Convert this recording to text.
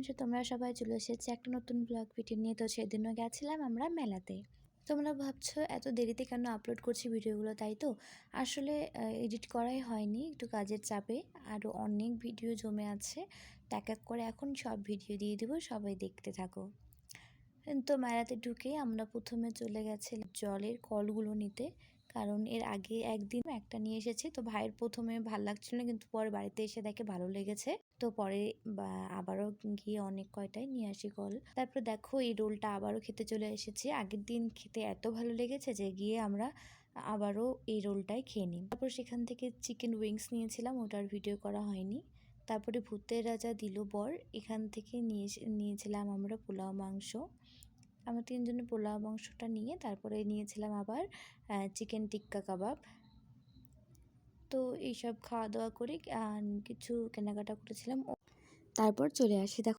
আছো? তোমরা সবাই চলে এসেছি একটা নতুন ব্লগ ভিডিও নিয়ে। তো সেদিনও গেছিলাম আমরা মেলাতে। তোমরা ভাবছ এত দেরিতে কেন আপলোড করছি ভিডিওগুলো তাই তো? আসলে এডিট করাই হয়নি, একটু কাজের চাপে। আরও অনেক ভিডিও জমে আছে। এক এক করে এখন সব ভিডিও দিয়ে দেবো, সবাই দেখতে থাকো। তো মেলাতে ঢুকে আমরা প্রথমে চলে গেছি জলের কলগুলো নিতে। কারণ এর আগে একদিন একটা নিয়ে এসেছি। তো ভাইয়ের প্রথমে ভালো লাগছিল না, কিন্তু পরে বাড়িতে এসে দেখে ভালো লেগেছে। তো পরে আবারও গিয়ে অনেক কয়টাই নিয়ে আসি কল। তারপর দেখো এই রোলটা আবারও খেতে চলে এসেছি। আগের দিন খেতে এত ভালো লেগেছে যে গিয়ে আমরা আবারও এই রোলটাই খেয়ে নিই। তারপর সেখান থেকে চিকেন উইংস নিয়েছিলাম, ওটার ভিডিও করা হয়নি। তারপরে ভূতের রাজা দিল বর, এখান থেকে নিয়ে নিয়েছিলাম আমরা পোলাও মাংস। আমরা তিনজনে পোলাও মাংসটা নিয়ে তারপরে নিয়েছিলাম আবার চিকেন টিক্কা কাবাব তো এইসব খাওয়া দাওয়া করে কিছু কেনাকাটা করেছিলাম। তারপর চলে আসি, দেখো।